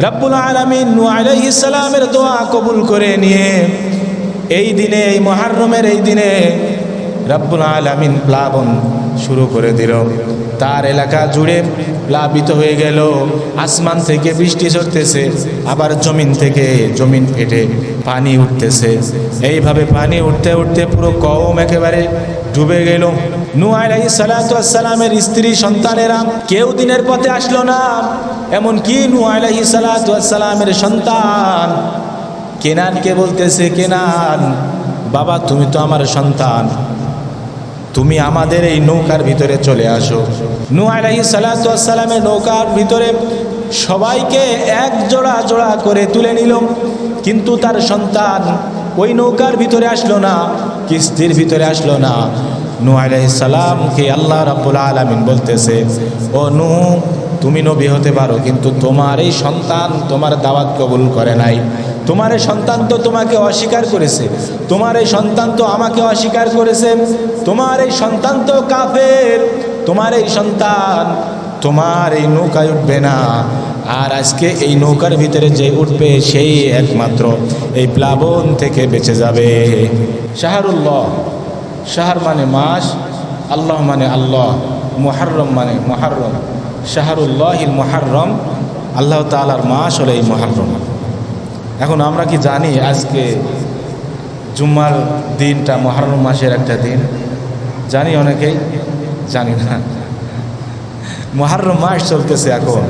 রাব্বুল আলামিন নূহ আলাইহিস সালামের দোয়া কবুল করে নিয়ে এই দিনে, এই মহারমের এই দিনে রাব্বুল আলামিন প্লাবন শুরু করে দিল। তার এলাকা জুড়ে প্লাবিত হয়ে গেল। আসমান থেকে বৃষ্টি ঝরতেছে, আবার জমিন থেকে জমিন ফেটে পানি উঠতেছে। এইভাবে পানি উঠতে উঠতে পুরো কম একেবারে ডুবে গেল। নু আলাই সালাতামের স্ত্রী সন্তানেরা কেউ দিনের পথে আসলো না। এমন কি নু আলাই সালাতামের সন্তান কেনানকে বলতেছে, কেনান, বাবা তুমি তো আমার সন্তান। তুমি আমাদের এই নৌকার ভিতরে চলে আসো। নু আলাহি সালাতামের নৌকার ভিতরে সবাইকে এক জোড়া জোড়া করে তুলে নিল। কিন্তু তার সন্তান ওই নৌকার ভিতরে আসলো না, কিস্তির ভিতরে আসলো না। নু আলাহি সালামকে আল্লাহ রাব্বুল আলামিন বলতেছে, ও নু তুমি নবী হতে পারো, কিন্তু তোমার এই সন্তান তোমার দাওয়াত কবুল করে নাই। তোমার এই সন্তান তো তোমাকে অস্বীকার করেছে। তোমার এই সন্তান তো আমাকে অস্বীকার করেছে। তোমার এই সন্তান তো কাফের। তোমার এই সন্তান, তোমার এই নৌকায় উঠবে না। আর আজকে এই নৌকার ভিতরে যে উঠবে, সেই একমাত্র এই প্লাবন থেকে বেঁচে যাবে। শাহরুল্লাহ শাহর মানে মাস, আল্লাহ মানে আল্লাহ মোহারম মানে মোহারম শাহরুল্লাহিল মোহারম আল্লাহ তালার মাস হলো এই মোহারম এখন আমরা কি জানি আজকে জুম্মার দিনটা মহারম মাসের একটা দিন? জানি অনেকেই জানি না। মহারম মাস চলতেছে এখন,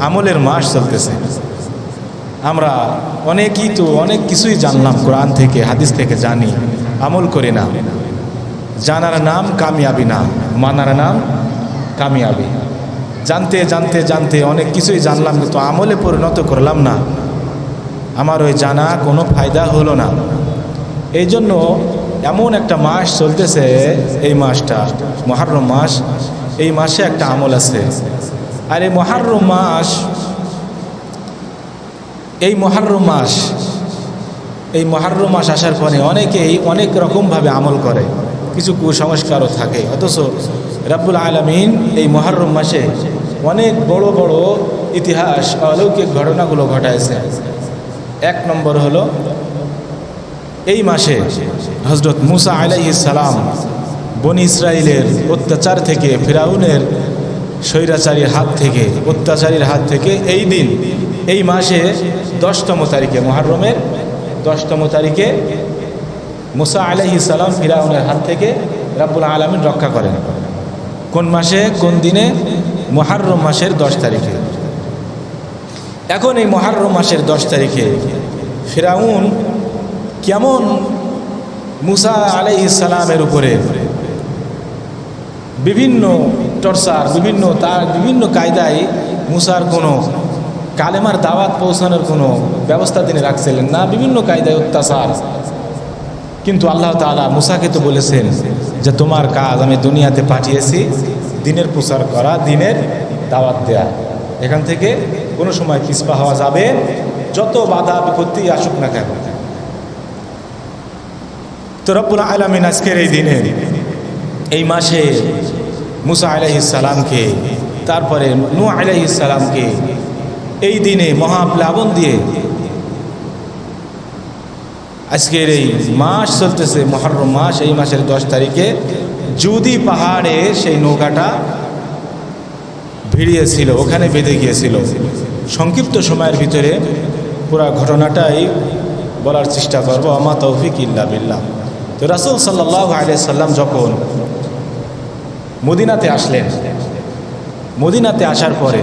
আমলের মাস চলতেছে। আমরা অনেকই তো অনেক কিছুই জানলাম কোরআন থেকে, হাদিস থেকে জানি, আমল করি না। জানার নাম কামিয়াবি না, মানার নাম কামিয়াবি। জানতে জানতে জানতে অনেক কিছুই জানলাম, কিন্তু আমলে পরিণত করলাম না। আমার ওই জানা কোনো ফায়দা হলো না। এই জন্য এমন একটা মাস চলতেছে, এই মাসটা, মহারম মাস, এই মাসে একটা আমল আছে। আর এই মহারম মাস, এই মহারম মাস, এই মহারম মাস আসার পরে অনেকেই অনেক রকমভাবে আমল করে। কিছু কুসংস্কারও থাকে। অথচ রাব্বুল আলমিন এই মহারম মাসে অনেক বড় বড় ইতিহাস, অলৌকিক ঘটনাগুলো ঘটাইছে। এক নম্বর হলো, এই মাসে হজরত মুসা সালাম বনি ইসরায়েলের অত্যাচার থেকে, ফিরাউনের স্বৈরাচারীর হাত থেকে, অত্যাচারীর হাত থেকে এই দিন, এই মাসে দশতম তারিখে মহারমের দশতম তারিখে মুসা সালাম ফিরাউনের হাত থেকে রাব্বুল আলমিন রক্ষা করেন। কোন মাসে, কোন দিনে? মহারম মাসের দশ তারিখে। এখন এই মহারম মাসের দশ তারিখে ফেরাউন কেমন মুসা আলাই ইসালামের উপরে বিভিন্ন টর্চার, বিভিন্ন তার, বিভিন্ন কায়দায় মুসার কোনো কালেমার দাওয়াত পৌঁছানোর কোনো ব্যবস্থা তিনি রাখছিলেন না। বিভিন্ন কায়দায় অত্যাচার কিন্তু আল্লাহ তালা মুসাকে তো বলেছেন যে তোমার কাজ আমি দুনিয়াতে পাঠিয়েছি, দিনের প্রচার করা, দিনের দাওয়াত দেয়া। এখান থেকে কোনো সময় পিসপা হওয়া যাবে, যত বাধা বিপত্তি আসুক না কেন। তো রব্বুল আলমিন আজকের এই দিনে, এই মাসে মুসা আলাইসালামকে তারপরে নু আলাইসালামকে এই দিনে মহাপ্লাবন দিয়ে আজকের এই মাস চলতেছে, মহরম মাস, এই মাসের দশ তারিখে জুদি পাহাড়ে সেই নৌকাটা ভিড়িয়েছিল, ওখানে বেঁধে গিয়েছিল। সংক্ষিপ্ত সময়ের ভিতরে পুরা ঘটনাটাই বলার চেষ্টা করব, আমা তৌফিক ইল্লা বিল্লাহ। তো রাসুল সাল্লাহ সাল্লাম যখন মদিনাতে আসলেন, মদিনাতে আসার পরে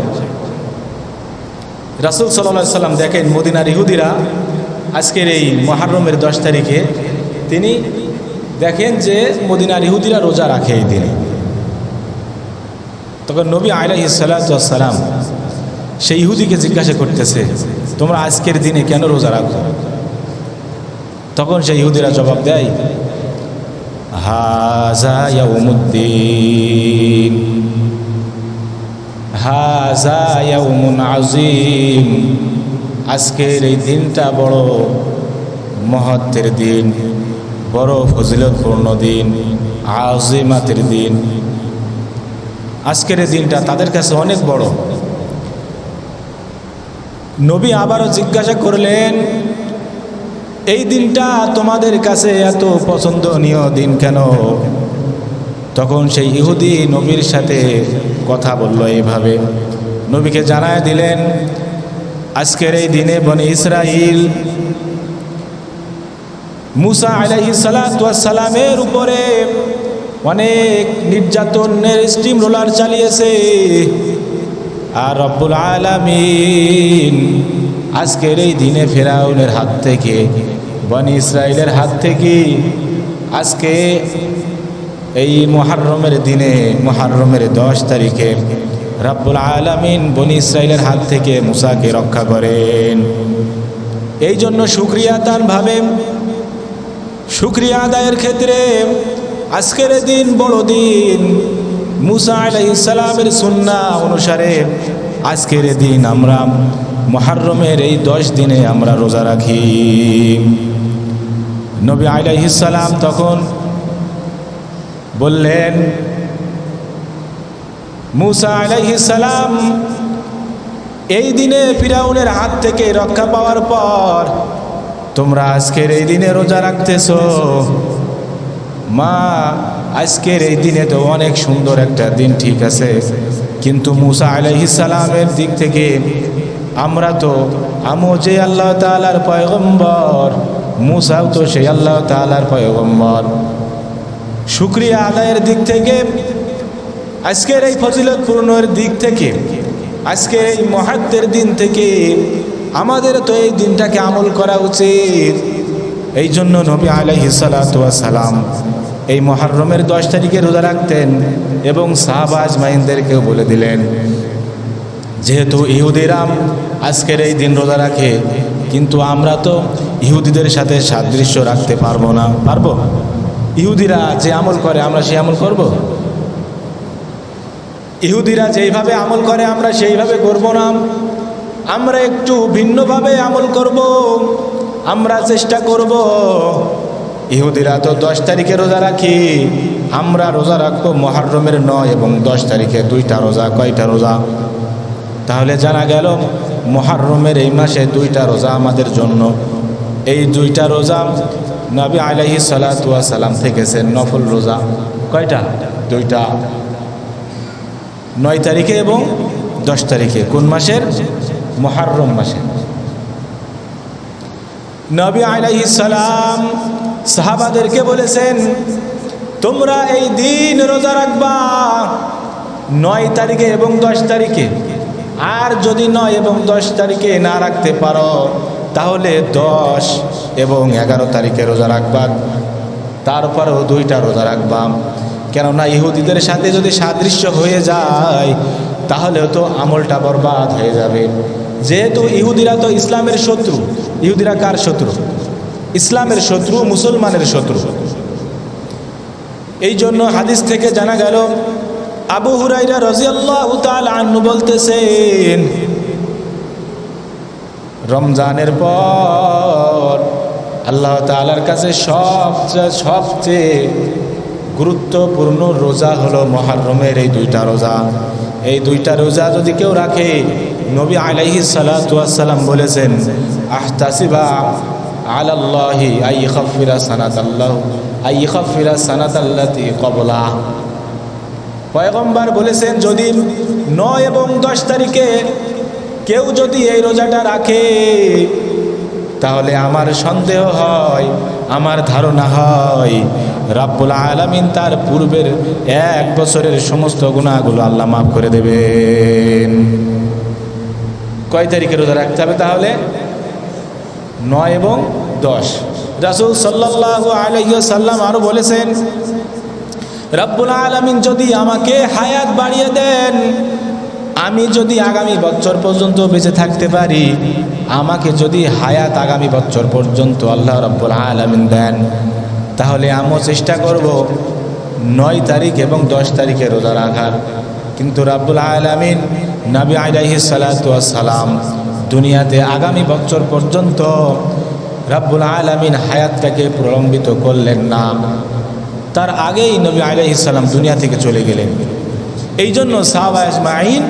রাসুল সাল্লাহ সাল্লাম দেখেন মদিনার ইহুদিরা আজকের এই মহারমের দশ তারিখে তিনি দেখেন যে মদিনার ইহুদিরা রোজা রাখে এই দিনে। তখন নবী আলাহি সাল্লাম সেই ইহুদিকে জিজ্ঞাসা করতেছে, তোমরা আজকের দিনে কেন রোজা রাখো? তখন সেই ইহুদিরা জবাব দেয় হাজা ইয়াউমুদ্দিন হাজা ইয়াউমুন আজিম আজকের এই দিনটা বড় মহত্বের দিন, বড় ফজিলতপূর্ণ দিন আজিমাতের দিন। আজকের এই দিনটা তাদের কাছে অনেক বড়। নবী আবারও জিজ্ঞাসা করলেন, এই দিনটা তোমাদের কাছে এত পছন্দনীয় দিন কেন? তখন সেই ইহুদি নবীর সাথে কথা বলল এইভাবে। নবীকে জানায় দিলেন আজকের এই দিনে বনে ইসরাইল মুসা আলাইহি সালামের উপরে অনেক নির্যাতনের স্টিম রোলার চালিয়েছে। আর রব্বুল আলামিন আজকের এই দিনে ফেরাউনের হাত থেকে, বনি ইসরায়েলের হাত থেকে আজকে এই মহারমের দিনে মহারমের দশ তারিখে রাব্বুল আলামিন বনি ইসরায়েলের হাত থেকে মুসাকে রক্ষা করেন। এই জন্য সুক্রিয়া তান ভাবে সুক্রিয়া আদায়ের ক্ষেত্রে আজকের দিন বড় দিন, মুসা আলাইসালামের সুন্না অনুসারে আজকের দিন আমরা মহারমের এই দশ দিনে আমরা রোজা রাখি। নবী আলাইহিসালাম তখন বললেন মুসা আলাইহিসালাম এই দিনে ফিরাউনের হাত থেকে রক্ষা পাওয়ার পর তোমরা আজকের এই দিনে রোজা রাখতেছ। মা, আজকের এই দিনে তো অনেক সুন্দর একটা দিন ঠিক আছে। কিন্তু মুসা আলাইহিসালামের দিক থেকে আমরা তো, আমও যে আল্লাহ তালার পয়গম্বর, মুসাও তো সেই আল্লাহ তালার পয়গম্বর। শুক্রিয়া আদায়ের দিক থেকে আজকের এই ফজিলতপূর্ণের দিক থেকে, আজকের এই মহাত্মের দিন থেকে আমাদের তো এই দিনটাকে আমল করা উচিত। এই জন্য নবী আলাইহি সালাম এই মহারমের দশ তারিখে রোজা রাখতেন এবং সাহাবাজ মাইনদেরকেও বলে দিলেন, যেহেতু ইহুদিরাম আজকের এই দিন রোজা রাখে, কিন্তু আমরা তো ইহুদিদের সাথে সাদৃশ্য রাখতে পারব না। পারব? ইহুদিরা যে আমল করে, আমরা সেই আমল করব। ইহুদিরা যেইভাবে আমল করে, আমরা সেইভাবে করব না। আমরা একটু ভিন্নভাবে আমল করব, আমরা চেষ্টা করব। ইহুদিরা তো দশ তারিখে রোজা রাখি, আমরা রোজা রাখব মহারমের নয় এবং দশ তারিখে দুইটা রোজা, কয়টা রোজা? তাহলে জানা গেল মহারমের এই মাসে দুইটা রোজা আমাদের জন্য। এই দুইটা রোজা নবী আলাইহি সালাম থেকেছেন নফল রোজা। কয়টা? দুইটা। নয় তারিখে এবং দশ তারিখে, কোন মাসের? মহারম মাসে নবী সালাম সাহাবাদেরকে বলেছেন, তোমরা এই দিন রোজা রাখবা নয় তারিখে এবং দশ তারিখে। আর যদি নয় এবং দশ তারিখে না রাখতে পারো, তাহলে দশ এবং এগারো তারিখে রোজা রাখবা। তারপরেও দুইটা রোজা রাখবা। কেননা ইহুদিদের সাথে যদি সাদৃশ্য হয়ে যায়, তাহলে তো আমলটা বরবাদ হয়ে যাবে। যেহেতু ইহুদিরা তো ইসলামের শত্রু। ইহুদিরা কার শত্রু? ইসলামের শত্রু, মুসলমানের শত্রু। এই জন্য হাদিস থেকে জানা গেল, আবু হুরাইরা রাজিয়াল্লাহু বলতেছেন, রমজানের পর আল্লাহ তাআলার কাছে সবচেয়ে সবচেয়ে গুরুত্বপূর্ণ রোজা হলো মহারমের এই দুইটা রোজা। এই দুইটা রোজা যদি কেউ রাখে, নবী আলাইহি সালাম বলেছেন, আহতাসিবা আলাল্লাহি I খফিরা Sanat Allah I খফিরা Sanat আল্লাতি কবলা। পয়গম্বর বলেছেন, যদি নয় এবং দশ তারিখে কেউ যদি এই রোজাটা রাখে, তাহলে আমার সন্দেহ হয়, আমার ধারণা হয় রাব্বুল আলামিন তার পূর্বের এক বছরের সমস্ত গুণাগুলো আল্লাহ মাফ করে দেবেন। কয় তারিখে রোজা রাখতে হবে তাহলে? নয় এবং দশ। রাসুল সাল্লাহ আলাইসাল্লাম আরও বলেছেন, রব্বুল আলমিন যদি আমাকে হায়াত বাড়িয়ে দেন, আমি যদি আগামী বছর পর্যন্ত বেঁচে থাকতে পারি, আমাকে যদি হায়াত আগামী বছর পর্যন্ত আল্লাহ রব্বুল আলমিন দেন তাহলে আমিও চেষ্টা করব নয় তারিখ এবং দশ তারিখে রোজা রাখার কিন্তু রাব্বুল আলমিন নবী আলাইহি সালাম দুনিয়াতে আগামী বছর পর্যন্ত রাব্বুল আলমিন হায়াতটাকে প্রলম্বিত করলেন না। তার আগেই নবী আলাইসাল্লাম দুনিয়া থেকে চলে গেলেন। এই জন্য সাহবাজমাইন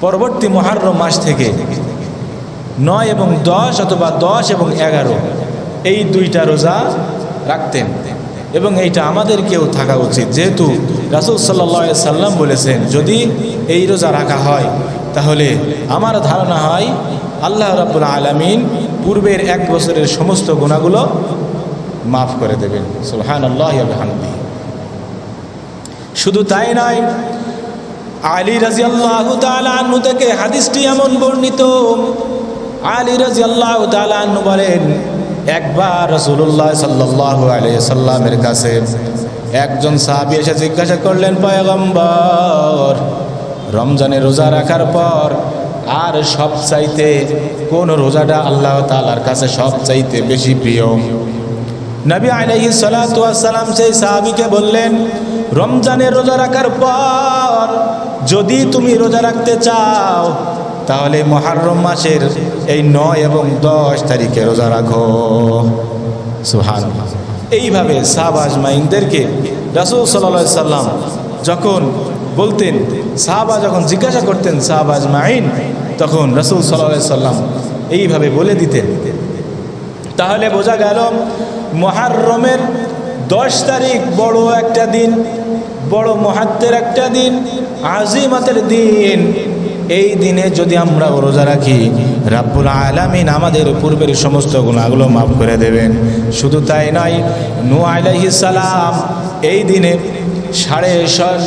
পরবর্তী মহারম মাস থেকে নয় এবং দশ অথবা দশ এবং এগারো এই দুইটা রোজা রাখতেন। এবং এইটা আমাদেরকেও থাকা উচিত। যেহেতু রাসুল সাল্লা সাল্লাম বলেছেন, যদি এই রোজা রাখা হয়, তাহলে আমার ধারণা হয় আল্লাহ রাবুল আলমিন পূর্বের এক বছরের সমস্ত গুণাগুলো মাফ করে দেবেন। সুলহান আল্লাহ হামদি শুধু তাই নয়, আলী রাজি আল্লাহ থেকে হাদিসটি এমন বর্ণিত। আলী রাজি আল্লাহ বলেন একবার রসুল্লাহ সাল্লাহ সাল্লামের কাছে একজন সাহাবি এসে জিজ্ঞাসা করলেন, পয়গম্বর রমজানে রোজা রাখার পর আর সব চাইতে কোন রোজাটা আল্লাহ তালার কাছে সব চাইতে বেশি প্রিয়? নবী আলহি সালাম সেই সাহাবিকে বললেন, রমজানের রোজা রাখার পর যদি তুমি রোজা রাখতে চাও, তাহলে মহারম মাসের এই নয় এবং দশ তারিখে রোজা রাখো। সুহান এইভাবে সাহবাজ মাইনদেরকে রাসুল সাল্লা সাল্লাম যখন বলতেন সাহাবা যখন জিজ্ঞাসা করতেন সাহবাজ মাইন তখন রসুল সাল্লা সাল্লাম এইভাবে বলে দিতেন। তাহলে বোঝা গেল মহারমের দশ তারিখ বড় একটা দিন বড় মহাত্মের একটা দিন আজিমাতের দিন। এই দিনে যদি আমরা রোজা রাখি, রাব্বুল আলামিন আমাদের পূর্বের সমস্ত গুণাগুলো মাফ করে দেবেন। শুধু তাই নয় নু আলাইহিস সালাম এই দিনে সাড়ে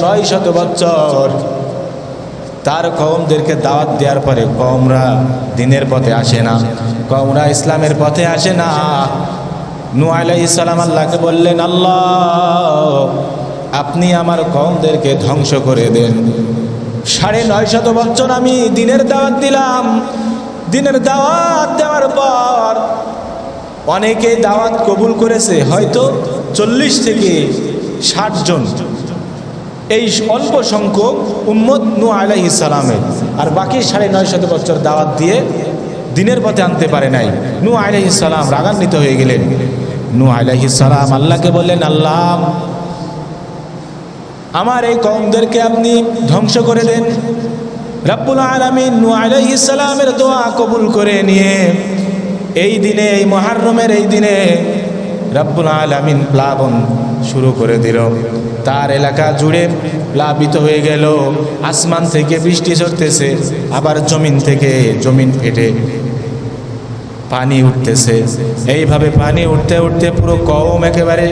নয় শত বছর তার কমদেরকে দাওয়াত দেওয়ার পরে কমরা দিনের পথে আসে না কমরা ইসলামের পথে আসে না। নু আলাইসালাম আল্লাহকে বললেন, আল্লাহ, আপনি আমার কমদেরকে ধ্বংস করে দেন। সাড়ে নয় শত বছর আমি দিনের দাওয়াত দিলাম। দিনের দাওয়াত দেওয়ার পর অনেকে দাওয়াত কবুল করেছে, হয়তো চল্লিশ থেকে ষাট জন। এই অল্প সংখ্যক উম্মদ নু আলাহি সালামের আর বাকি সাড়ে নয় শত বছর দাওয়াত দিয়ে দিনের পথে আনতে পারে নাই। নু আলাহি সালাম রাগান্বিত হয়ে গেলেন। নু আলাহি সালাম আল্লাহকে বললেন, আল্লাহ আমার এই কমদেরকে আপনি ধ্বংস করে দেন। রাব্বুল আলমিন নু আলাহি সালামের দোয়া কবুল করে নিয়ে এই দিনে, এই মহারমের এই দিনে রাব্বুল আলমিন প্লাবন শুরু করে দিল। তার এলাকা জুড়ে প্লাবিত হয়ে গেল। আসমান থেকে বৃষ্টি ঝরতেছে, আবার জমিন থেকে জমিন ফেটে পানি উঠতেছে। এইভাবে পানি উঠতে উঠতে পুরো কম একেবারে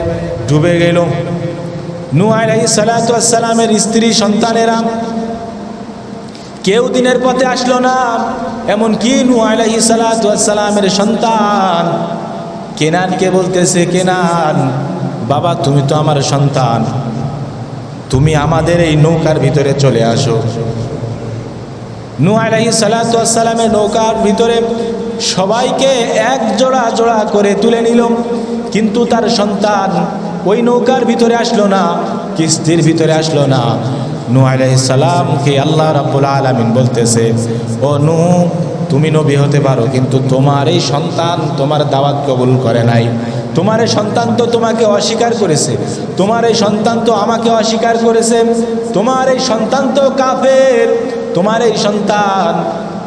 ডুবে গেল। নু সালাতামের স্ত্রী, সন্তানেরা, কেউ দিনের পথে আসলো না। এমন কি নু আলাহি সালাতামের সন্তান কেনানকে বলতেছে, কেনান, বাবা তুমি তো আমার সন্তান, তুমি আমাদের এই নৌকার ভিতরে চলে আসো। নু সালাতামের নৌকার ভিতরে সবাইকে এক জোড়া জোড়া করে তুলে নিল, কিন্তু তার সন্তান ওই নৌকার ভিতরে আসলো না, কিস্তির ভিতরে আসলো না। নু আলাইসালামকে আল্লাহ রাব্বুল আলমিন বলতেছে, ও নু তুমি নবী হতে পারো, কিন্তু তোমার এই সন্তান তোমার দাওয়াত কবুল করে নাই। তোমার এই সন্তান তো তোমাকে অস্বীকার করেছে। তোমার এই সন্তান তো আমাকে অস্বীকার করেছে। তোমার এই সন্তান তো কাফের। তোমার এই সন্তান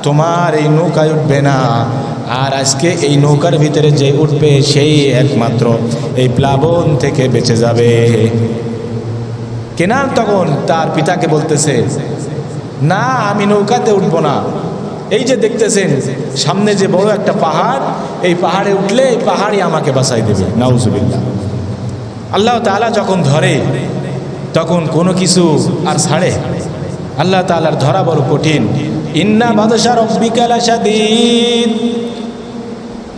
তোমার এই নৌকায় উঠবে না। আর আজকে এই নৌকার ভিতরে যে উঠবে সেই একমাত্র এই প্লাবন থেকে বেঁচে যাবে। কেনান তখন তার পিতাকে বলতেছে, না, আমি নৌকাতে উঠবো না। এই যে দেখতেছেন, সামনে যে বড় একটা পাহাড়, এই পাহাড়ে উঠলে এই পাহাড়ই আমাকে বাঁচাই দেবে। নাউজুবিল্লা আল্লাহ তালা যখন ধরে, তখন কোনো কিছু আর ছাড়ে। আল্লাহ তালার ধরা বড় কঠিন। ইন্না বাদশা রব্বিকালা সাদিন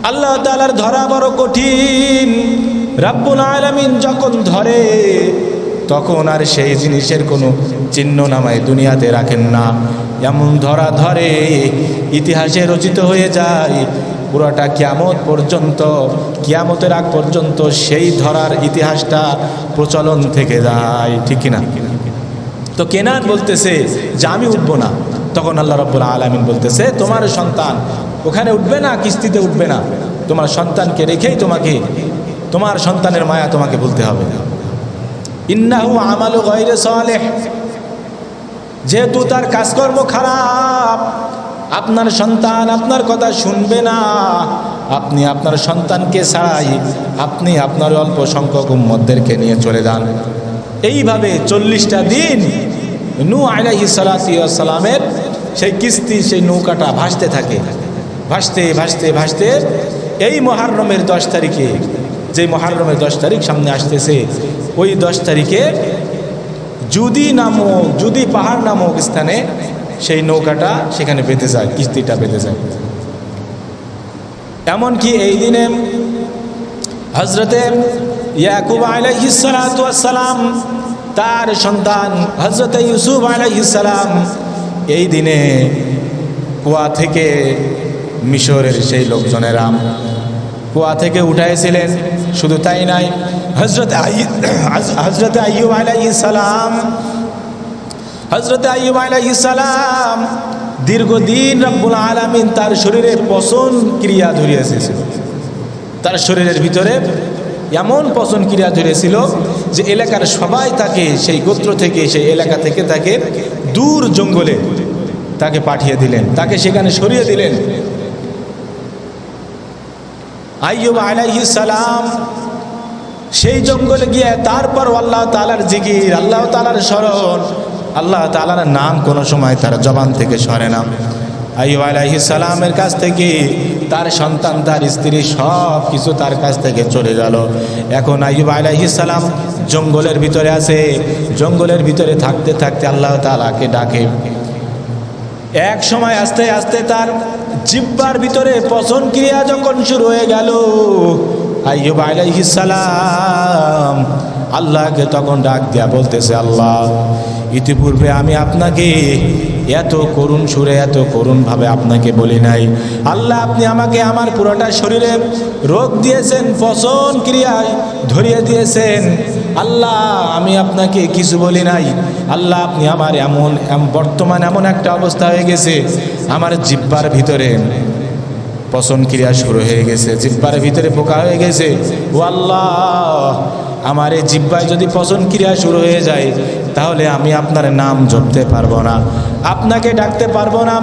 আল্লাহ তালার ধরা বড় কঠিন। রাব্বুল আলামিন যখন ধরে, তখন আর সেই জিনিসের কোনো চিহ্ন নামায় দুনিয়াতে রাখেন না। এমন ধরা ধরে, ইতিহাসে রচিত হয়ে যায়, পুরাটা কিয়ামত পর্যন্ত, কিয়ামতের আগ পর্যন্ত সেই ধরার ইতিহাসটা প্রচলন থেকে যায়, ঠিক কিনা? তো কেনান বলতেছে যে আমি উঠবো না। তখন আল্লাহ রব্বুল আলমিন বলতেছে, তোমার সন্তান ওখানে উঠবে না, কিস্তিতে উঠবে না। তোমার সন্তানকে রেখেই তোমাকে, তোমার সন্তানের মায়া তোমাকে বলতে হবে। ইন্নাহু আমালু গয়রে সালেহ। যেহেতু তার কাজকর্ম খারাপ, আপনার সন্তান আপনার কথা শুনবে না। আপনি আপনার সন্তানকে ছাড়াই আপনি আপনার অল্প সংখ্যক উম্মতদেরকে নিয়ে চলে যান। এইভাবে চল্লিশটা দিন নু আলাহি সালামের সেই কিস্তি, সেই নৌকাটা ভাসতে থাকে। ভাসতে ভাসতে ভাসতে এই মহারমের দশ তারিখে, যে মহারমের দশ তারিখ সামনে আসতেছে, ওই দশ তারিখে যদি নামক, যদি পাহাড় নামক স্থানে সেই নৌকাটা সেখানে পেতে যায়, কিস্তিটা পেতে যায়। এমনকি এই দিনে হজরতে ইয়াকুব আলাইসালাম তার সন্তান হজরতে ইউসুফ আলাইসালাম এই দিনে কুয়া থেকে মিশরের সেই লোকজনেরা কুয়া থেকে উঠাইছিলেন, শুধু তাই নাই হজরত হজরত আইয়ুব আলাইসালাম হজরত আইয়ুব আলাইসালাম দীর্ঘদিন রব্বুল আলমিন তার শরীরে পচন ক্রিয়া ধরিয়েছিল। তার শরীরের ভিতরে এমন পচন ক্রিয়া ধরেছিল যে এলাকার সবাই তাকে, সেই গোত্র থেকে, সেই এলাকা থেকে তাকে দূর জঙ্গলে তাকে পাঠিয়ে দিলেন, তাকে সেখানে সরিয়ে দিলেন। আইয়ুব আলাইহিস সালাম সেই জঙ্গলে গিয়ে তারপর আল্লাহ তালার জিকির, আল্লাহ তালার স্মরণ, আল্লাহ তালার নাম কোনো সময় তার জবান থেকে সরে না। আইব আলাইহিস সালামের কাছ থেকে তার সন্তান, তার স্ত্রী সব কিছু তার কাছ থেকে চলে গেল। এখন আইব আলাইহিস সালাম জঙ্গলের ভিতরে আছে। জঙ্গলের ভিতরে থাকতে থাকতে আল্লাহ তালাকে ডাকে। এক সময় আস্তে আস্তে তার জিব্বার ভিতরে পচন ক্রিয়া যখন শুরু হয়ে গেল আইব আলাইহিস সালাম আল্লাহকে তখন ডাক দিয়া বলতেছে, আল্লাহ, ইতিপূর্বে আমি আপনাকে এত করুণ সুরে, এত করুণভাবে আপনাকে বলি নাই। আল্লাহ, আপনি আমাকে আমার পুরোটা শরীরে রোগ দিয়েছেন, পচন ক্রিয়ায় ধরিয়ে দিয়েছেন। আল্লাহ, আমি আপনাকে কিছু বলি নাই। আল্লাহ, আপনি আমার এমন বর্তমান এমন একটা অবস্থা হয়ে গেছে, আমার জিব্বার ভিতরে পচন ক্রিয়া শুরু হয়ে গেছে, জিব্বার ভিতরে পোকা হয়ে গেছে। ও আল্লাহ আমার এই জিব্বায় যদি পচন ক্রিয়া শুরু হয়ে যায় তাহলে আমি আপনার নাম জপতে পারব না। আপনাকে ডাকতে পারব না।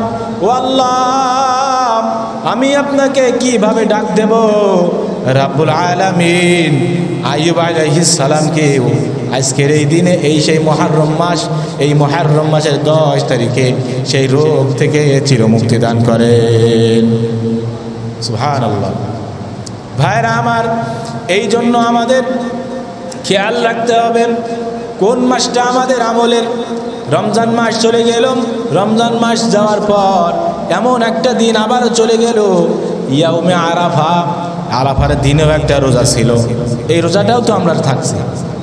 ও আল্লাহ, আমি আপনাকে কীভাবে ডাক দেব? রাব্বুল আলামিন, আইয়ুব আলাইহিস সালামকে আজকের এই দিনে, এই সেই মহারম মাস, এই মহারম মাসের দশ তারিখে সেই রোগ থেকে চিরমুক্তি দান করেন। আল্লাহ ভাইরা আমার, এই জন্য আমাদের খেয়াল রাখতে হবে। কোন মাসটা আমাদের আমলের? রমজান মাস চলে গেল, রমজান মাস যাওয়ার পর এমন একটা দিন আবার চলে গেল, ইয়াউমে আরাফা। আরাফার দিনেও একটা রোজা ছিল। এই রোজাটাও তো আমরা থাকছি।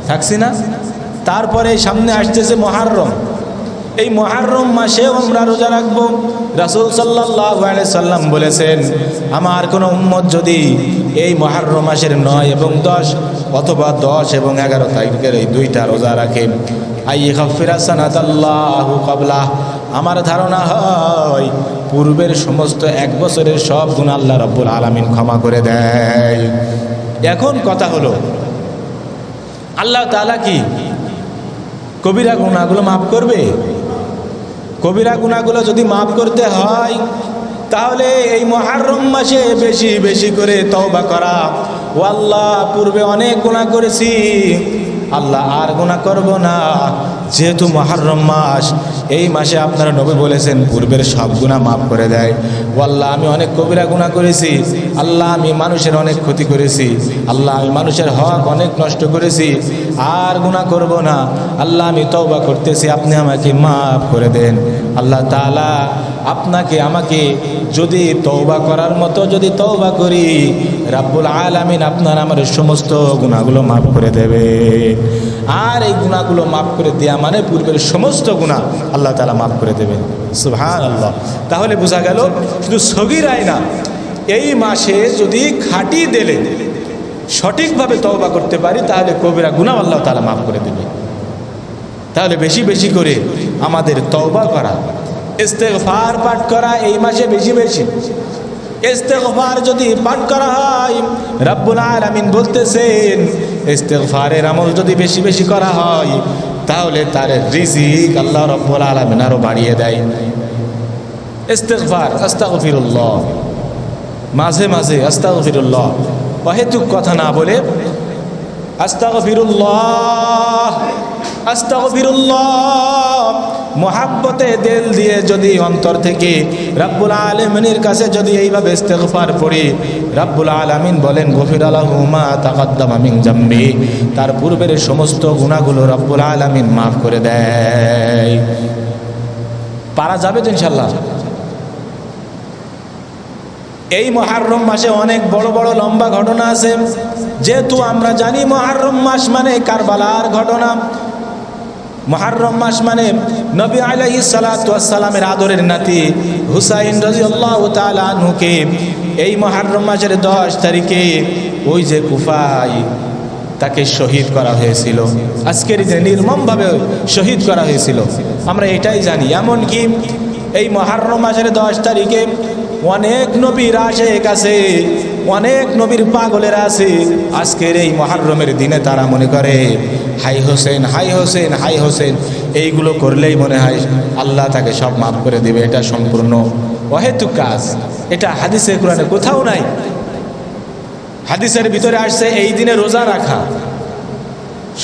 থাকছি না? তারপরে সামনে আসতেছে মহারম। এই মহারম মাসেও আমরা রোজা রাখব। রাসুল সাল্লাহ সাল্লাম বলেছেন, আমার কোনো উম্মত যদি এই মহারম মাসের নয় এবং দশ অথবা দশ এবং এগারো তারিখের এই দুইটা রোজা রাখে। আমার ধারণা হয়, পূর্বের সমস্ত এক বছরের সব গুণ আল্লাহ রব্বুল আলমিন ক্ষমা করে দেয়। এখন কথা হলো, আল্লাহ তালা কি কবিরা গুণাগুলো মাফ করবে? কবিরা গুণাগুলো যদি মাফ করতে হয়, তাহলে এই মহারম মাসে বেশি বেশি করে তওবা করা। ও আল্লাহ পূর্বে অনেক গুণা করেছি আল্লাহ আর গুণা করব না। যেহেতু মহারম মাস, এই মাসে আপনারা নবী বলেছেন, পূর্বের সব গুণা মাফ করে দেয়। ও আল্লাহ আমি অনেক কবিরা গুণা করেছি। আল্লাহ, আমি মানুষের অনেক ক্ষতি করেছি। আল্লাহ, আমি মানুষের হক অনেক নষ্ট করেছি। আর গুণা করব না। আল্লাহ, আমি তওবা করতেছি। আপনি আমাকে মাফ করে দেন। আল্লাহ তালা আপনাকে, আমাকে যদি তওবা করার মতো যদি তওবা করি রাব্বুল আলামিন আপনার আমার সমস্ত গুণাগুলো মাফ করে দেবে। আর এই গুণাগুলো মাফ করে দেওয়া মানে পূর্বের সমস্ত গুণা আল্লাহ তালা মাফ করে দেবেন। সুহান আল্লাহ তাহলে বোঝা গেল, শুধু সগিরাই না, এই মাসে যদি খাটি দেলে সঠিকভাবে তওবা করতে পারি, তাহলে কবিরা গুণাও আল্লাহ তালা মাফ করে দেবে। তাহলে বেশি বেশি করে আমাদের তওবা করা, ইস্তেগফার পাঠ করা এই মাসে বেশি বেশি। ইস্তেগফার যদি পাঠ করা হয়, রাব্বুল আলামিন বলতেছেন, ইস্তেগফারের আমল যদি বেশি বেশি করা হয়, তাহলে তার রিজিক আল্লাহ রব্বুল আলমিন আরও বাড়িয়ে দেয়। ইস্তেগফার, আস্তাগফিরুল্লাহ। মাঝে মাঝে আস্তাগফিরুল্লাহ। অহেতুক কথা না বলে, আস্তাগফিরুল্লাহ আস্তাগফিরুল্লাহ। মোহাব্বতে দিল দিয়ে যদি অন্তর থেকে রাব্বুল আলমিনের কাছে যদি এইভাবে ইস্তেগফার পড়ি, রাব্বুল আলামিন বলেন, গফির আলাহুমা তাকাদ্দামা মিন জাম্বি। তার পূর্বের সমস্ত গুণাগুলো রাব্বুল আলামিন মাফ করে দেয়। পারা যাবে তো ইনশাল্লাহ এই মহারম মাসে অনেক বড় বড় লম্বা ঘটনা আছে। যেহেতু আমরা জানি মহারম মাস মানে কারবালার ঘটনা মহারম মাস মানে নবী আলহি সালাতামের আদরের নাতি হুসাইন রাজি আল্লাহ তালুকে এই মহারম মাসের দশ তারিখে ওই যে কুফাই তাকে শহীদ করা হয়েছিল। আজকের যে নির্মমভাবে শহীদ করা হয়েছিল। আমরা এটাই জানি। এমনকি এই মহারম মাসের দশ তারিখে অনেক নবীর আশেক আছে, অনেক নবীর পাগলের আছে। আজকের এই মহারমের দিনে তারা মনে করে, হাই হোসেন হাই হোসেন হাই হোসেন, এইগুলো করলেই মনে হয় আল্লাহ তাকে সব মাফ করে দেবে, এটা সম্পূর্ণ অহেতুক কাজ। এটা হাদিসে, কোরআনে কোথাও নাই। হাদিসের ভিতরে আসছে, এই দিনে রোজা রাখা।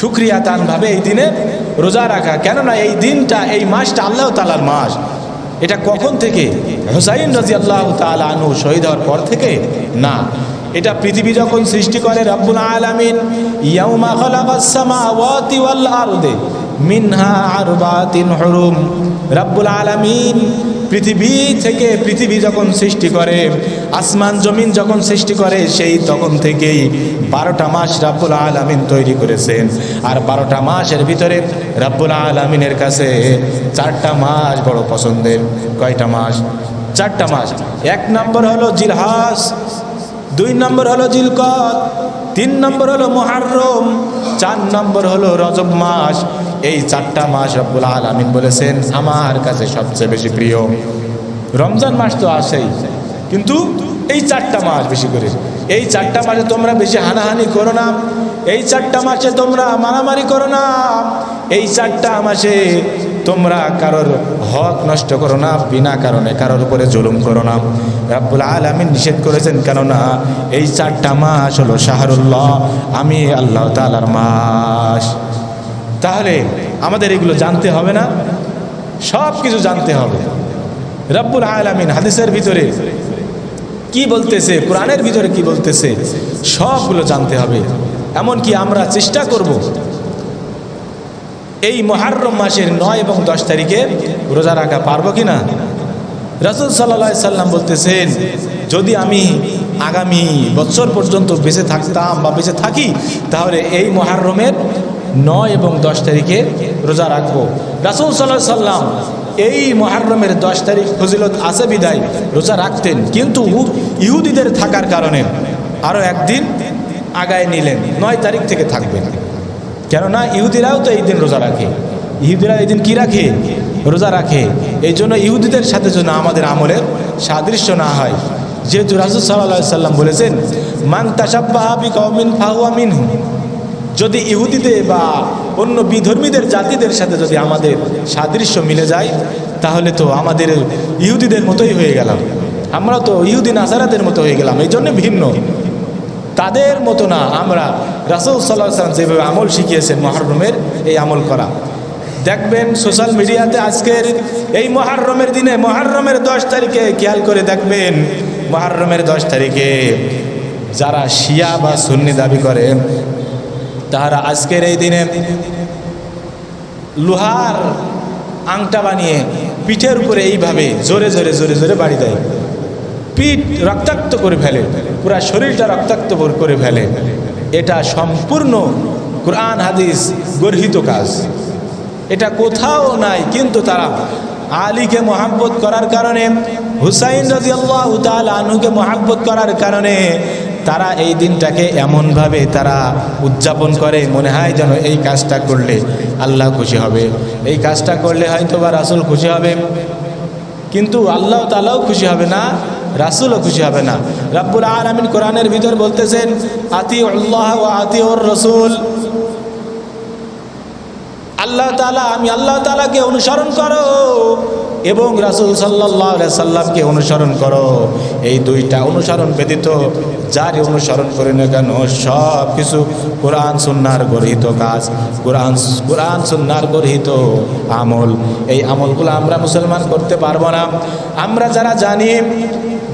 সুক্রিয়া তানভাবে এই দিনে রোজা রাখা। কেননা এই দিনটা, এই মাসটা আল্লাহ তালার মাস। এটা কখন থেকে? হুসাইন রাজি আল্লাহ আনু শহীদ হওয়ার পর থেকে? না। এটা পৃথিবী যখন সৃষ্টি করে রব্বুল আলামিন মিনহা আরবাতিন হুরুম। রব্বুল আলামিন পৃথিবী থেকে পৃথিবী যখন সৃষ্টি করে, আসমান, জমিন যখন সৃষ্টি করে, সেই তখন থেকেই বারোটা মাস রাব্বুল আলামিন তৈরি করেছেন। আর বারোটা মাসের ভিতরে রাব্বুল আলামিনের কাছে চারটা মাস বড় পছন্দের। কয়টা মাস? চারটা মাস। এক নম্বর হলো জিলহাস দুই নম্বর হলো জিলকত, তিন নম্বর হলো মুহাররম, চার নম্বর হলো রজব মাস। এই চারটা মাস রব্বুল আলামিন বলেছেন, আমার কাছে সবচেয়ে বেশি প্রিয়। রমজান মাস তো আসেই, কিন্তু এই চারটা মাস বেশি করে। এই চারটা মাসে তোমরা বেশি হানাহানি করো না, এই চারটা মাসে তোমরা মারামারি করো না, এই চারটা মাসে তোমরা কারোর হক নষ্ট করো না, বিনা কারণে কারোর উপরে জুলুম করো না। রাব্বুল আলামিন নিষেধ করেছেন, কেননা এই চারটা মাস হলো শাহরুল্লাহ, আমি আল্লাহ তালার মাস। তাহলে আমাদের এগুলো জানতে হবে না। সব কিছু জানতে হবে। রব্বুল আলামিন হাদিসের ভিতরে কি বলতেছে, কোরআনের ভিতরে কি বলতেছে, সবগুলো জানতে হবে। এমনকি আমরা চেষ্টা করব এই মহারম মাসের নয় এবং দশ তারিখে রোজা রাখা পারব কি না রাসুল সাল্লা সাল্লাম বলতেছেন, যদি আমি আগামী বছর পর্যন্ত বেঁচে থাকতাম বা বেঁচে থাকি, তাহলে এই মহারমের নয় এবং দশ তারিখে রোজা রাখব। রাসুল সাল্লাহ সাল্লাম এই মহারমের দশ তারিখ ফজিলত আছে বিদায়, রোজা রাখতেন। কিন্তু ইহুদিদের থাকার কারণে আরও একদিন আগায় নিলেন, নয় তারিখ থেকে থাকবেন। কেননা ইহুদিরাও তো এই দিন রোজা রাখে। ইহুদিরা এই দিন কী রাখে? রোজা রাখে। এই জন্য ইহুদিদের সাথে যেন আমাদের আমলের সাদৃশ্য না হয়। যেহেতু রাজু সাল্লাহ সাল্লাম বলেছেন, মান তাসাব্বাহাবি কমিন ফাহুয়ামিন যদি ইহুদিদের বা অন্য বিধর্মীদের জাতিদের সাথে যদি আমাদের সাদৃশ্য মিলে যায়, তাহলে তো আমাদের ইহুদিদের মতোই হয়ে গেলাম। আমরা তো ইহুদি নাসারাদের মতো হয়ে গেলাম, এই জন্য ভিন্ন। তাদের মতো না, আমরা রাসুল সাল্লাহ সাল্লাম যেভাবে আমল শিখিয়েছেন মহারমের, এই আমল করা। দেখবেন সোশ্যাল মিডিয়াতে আজকের এই মহারমের দিনে, মহারমের দশ তারিখে খেয়াল করে দেখবেন, মহারমের দশ তারিখে যারা শিয়া বা সুন্নি দাবি করে তাহারা আজকের এই দিনে লোহার আংটা বানিয়ে পিঠের উপরে এইভাবে জোরে জোরে জোরে জোরে বাড়ি দেয়। পিঠ রক্তাক্ত করে ফেলে, পুরা শরীরটা রক্তাক্ত করে ফেলে। এটা সম্পূর্ণ কোরআন, হাদিস গর্হিত কাজ। এটা কোথাও নাই, কিন্তু তারা আলীকে মহাব্বত করার কারণে, হুসাইন রাজি আল্লাহ আনুকে মহাব্বত করার কারণে তারা এই দিনটাকে এমনভাবে তারা উদযাপন করে, মনে হয় যেন এই কাজটা করলে আল্লাহ খুশি হবে। এই কাজটা করলে হয়তো বা রাসুল খুশি হবে। কিন্তু আল্লাহ তালাও খুশি হবে না, রাসুলও খুশি হবে না। রাব্বুল আর আমিন কোরআনের ভিতর বলতেছেন আতি আল্লাহ ও আতি ওর রসুল। আল্লাহ তালা আমি আল্লাহ তালাকে অনুসরণ করো। এবং রাসুল সাল্লাহ সাল্লামকে অনুসরণ করো। এই দুইটা অনুসরণ ব্যতীত, যারই অনুসরণ করি না কেন সব কিছু কোরআন সুন্নার গরহিত কাজ। কোরআন কোরআন সুন্নার গরহিত আমল। এই আমলগুলো আমরা মুসলমান করতে পারব না। আমরা যারা জানি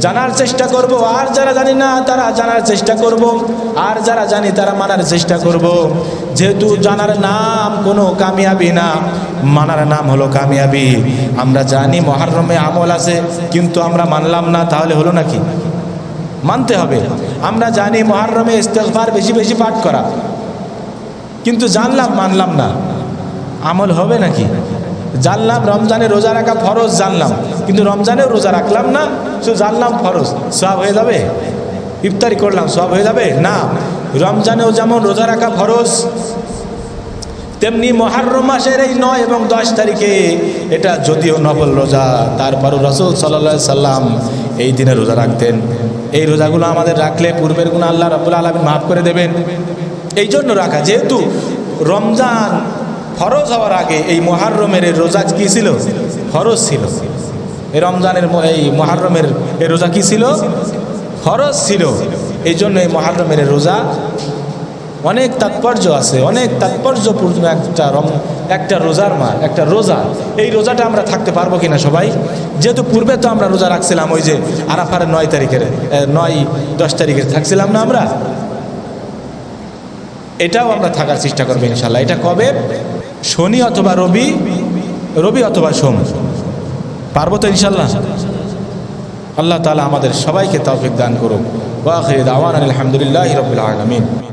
জানার চেষ্টা করব। আর যারা জানি না, তারা জানার চেষ্টা করব। আর যারা জানি, তারা মানার চেষ্টা করব। যেহেতু জানার নাম কোনো কামিয়াবি না, মানার নাম হলো কামিয়াবি। আমরা জানি মহারমে আমল আছে, কিন্তু আমরা মানলাম না, তাহলে হলো নাকি? মানতে হবে। আমরা জানি মহারমে ইস্তেকবার বেশি বেশি পাঠ করা। কিন্তু জানলাম, মানলাম না। আমল হবে নাকি? জানলাম রমজানে রোজা রাখা ফরজ, জানলাম। কিন্তু রমজানেও রোজা রাখলাম না, শুধু জানলাম ফরজ। সব হয়ে যাবে? ইফতারি করলাম সব হয়ে যাবে? না। রমজানেও যেমন রোজা রাখা ফরজ, তেমনি মহারম মাসের এই নয় এবং দশ তারিখে এটা যদিও নফল রোজা, তারপরও রসুল সাল্লা সাল্লাম এই দিনে রোজা রাখতেন। এই রোজাগুলো আমাদের রাখলে পূর্বের গুণ আল্লাহ রবুল আলমিন মাফ করে দেবেন। এই জন্য রাখা, যেহেতু রমজান ফরজ হওয়ার আগে এই মহারমের রোজা কী ছিল? ফরজ ছিল। এই রমজানের এই মহারমের এই রোজা কী ছিল? ফরজ ছিল। এই জন্য এই মহারমের রোজা অনেক তাৎপর্য আছে, অনেক তাৎপর্যপূর্ণ একটা রম একটা রোজার মা একটা রোজা। এই রোজাটা আমরা থাকতে পারব কিনা সবাই? যেহেতু পূর্বে তো আমরা রোজা রাখছিলাম ওই যে আরাফারের নয় তারিখের নয় দশ তারিখের থাকছিলাম না আমরা? এটাও আমরা থাকার চেষ্টা করব ইনশাল্লাহ। এটা কবে? শনি অথবা রবি রবি অথবা সোম। পারব তো ইনশাল্লাহ আল্লাহ তালা আমাদের সবাইকে তৌফিক দান করুক। ওয়াখির দাওয়ান আলহামদুলিল্লাহ রবিল আলমিন।